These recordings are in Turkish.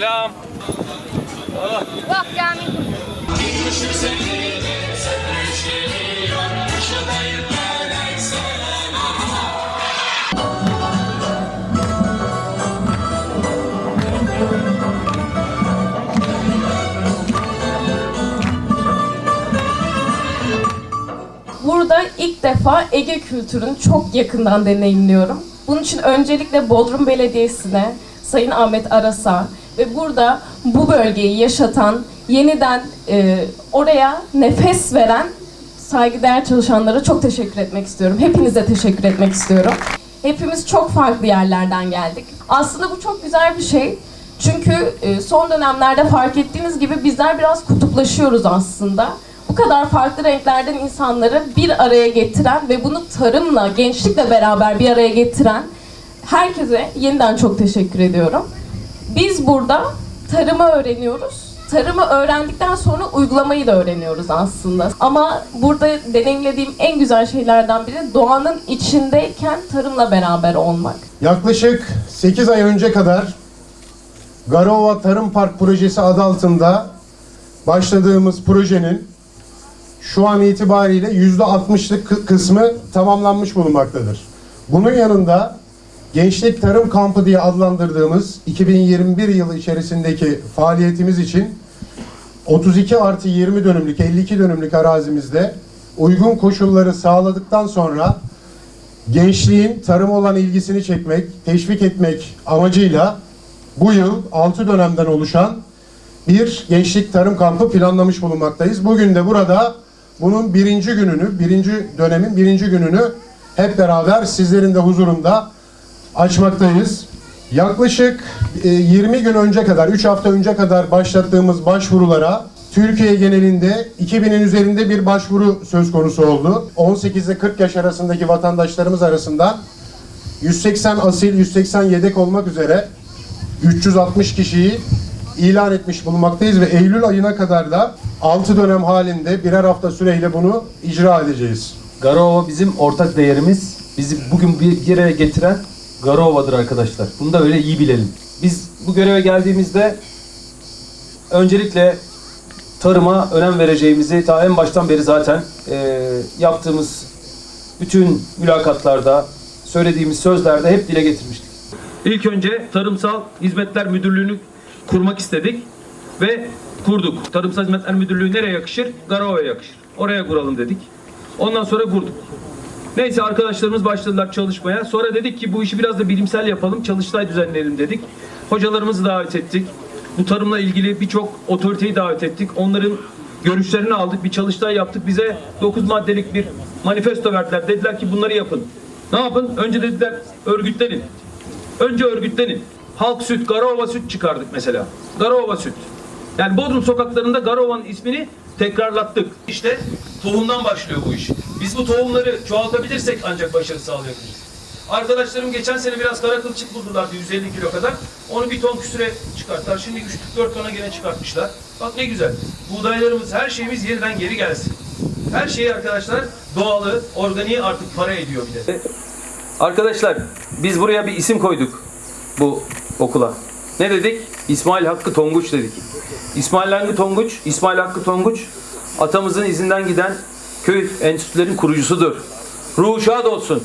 Selam. Bak cami. Burada ilk defa Ege kültürünü çok yakından deneyimliyorum. Bunun için öncelikle Bodrum Belediyesi'ne, Sayın Ahmet Arasa, ve burada bu bölgeyi yaşatan, yeniden e, oraya nefes veren saygıdeğer çalışanlara çok teşekkür etmek istiyorum. Hepinize teşekkür etmek istiyorum. Hepimiz çok farklı yerlerden geldik. Aslında bu çok güzel bir şey. Çünkü e, son dönemlerde fark ettiğiniz gibi bizler biraz kutuplaşıyoruz aslında. Bu kadar farklı renklerden insanları bir araya getiren ve bunu tarımla, gençlikle beraber bir araya getiren herkese yeniden çok teşekkür ediyorum. Biz burada tarımı öğreniyoruz. Tarımı öğrendikten sonra uygulamayı da öğreniyoruz aslında. Ama burada deneyimlediğim en güzel şeylerden biri doğanın içindeyken tarımla beraber olmak. Yaklaşık 8 ay önce kadar Garova Tarım Park Projesi adı altında başladığımız projenin şu an itibariyle %60'lık kı- kısmı tamamlanmış bulunmaktadır. Bunun yanında Gençlik Tarım Kampı diye adlandırdığımız 2021 yılı içerisindeki faaliyetimiz için 32 artı 20 dönümlük 52 dönümlük arazimizde uygun koşulları sağladıktan sonra gençliğin tarıma olan ilgisini çekmek, teşvik etmek amacıyla bu yıl 6 dönemden oluşan bir gençlik tarım kampı planlamış bulunmaktayız. Bugün de burada bunun birinci gününü, birinci dönemin birinci gününü hep beraber sizlerin de huzurunda açmaktayız. Yaklaşık e, 20 gün önce kadar, 3 hafta önce kadar başlattığımız başvurulara Türkiye genelinde 2000'in üzerinde bir başvuru söz konusu oldu. 18 ile 40 yaş arasındaki vatandaşlarımız arasından 180 asil, 180 yedek olmak üzere 360 kişiyi ilan etmiş bulunmaktayız ve Eylül ayına kadar da 6 dönem halinde birer hafta süreyle bunu icra edeceğiz. Garova bizim ortak değerimiz. Bizi bugün bir araya getiren Garova'dır arkadaşlar. Bunu da öyle iyi bilelim. Biz bu göreve geldiğimizde öncelikle tarıma önem vereceğimizi ta en baştan beri zaten e, yaptığımız bütün mülakatlarda, söylediğimiz sözlerde hep dile getirmiştik. İlk önce Tarımsal Hizmetler Müdürlüğü'nü kurmak istedik ve kurduk. Tarımsal Hizmetler Müdürlüğü nereye yakışır? Garova'ya yakışır. Oraya kuralım dedik. Ondan sonra kurduk. Neyse arkadaşlarımız başladılar çalışmaya. Sonra dedik ki bu işi biraz da bilimsel yapalım, çalıştay düzenleyelim dedik. Hocalarımızı davet ettik. Bu tarımla ilgili birçok otoriteyi davet ettik. Onların görüşlerini aldık, bir çalıştay yaptık. Bize 9 maddelik bir manifesto verdiler. Dediler ki bunları yapın. Ne yapın? Önce dediler örgütlenin. Önce örgütlenin. Halk süt, Garova süt çıkardık mesela. Garova süt. Yani Bodrum sokaklarında Garova'nın ismini tekrarlattık. İşte tohumdan başlıyor bu iş. Biz bu tohumları çoğaltabilirsek ancak başarı sağlayabiliriz. Arkadaşlarım geçen sene biraz kara kılçık buldulardı 150 kilo kadar. Onu bir ton küsüre çıkarttılar. Şimdi 3-4 tona gene çıkartmışlar. Bak ne güzel. Buğdaylarımız, her şeyimiz yeniden geri gelsin. Her şeyi arkadaşlar doğalı, organiği artık para ediyor bir de. Arkadaşlar biz buraya bir isim koyduk bu okula. Ne dedik? İsmail Hakkı Tonguç dedik. İsmail Hakkı Tonguç, İsmail Hakkı Tonguç atamızın izinden giden köy enstitülerin kurucusudur. Ruhu şad olsun.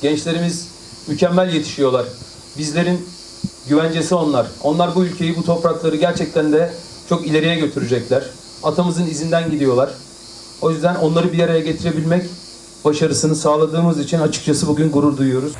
Gençlerimiz mükemmel yetişiyorlar. Bizlerin güvencesi onlar. Onlar bu ülkeyi, bu toprakları gerçekten de çok ileriye götürecekler. Atamızın izinden gidiyorlar. O yüzden onları bir araya getirebilmek başarısını sağladığımız için açıkçası bugün gurur duyuyoruz.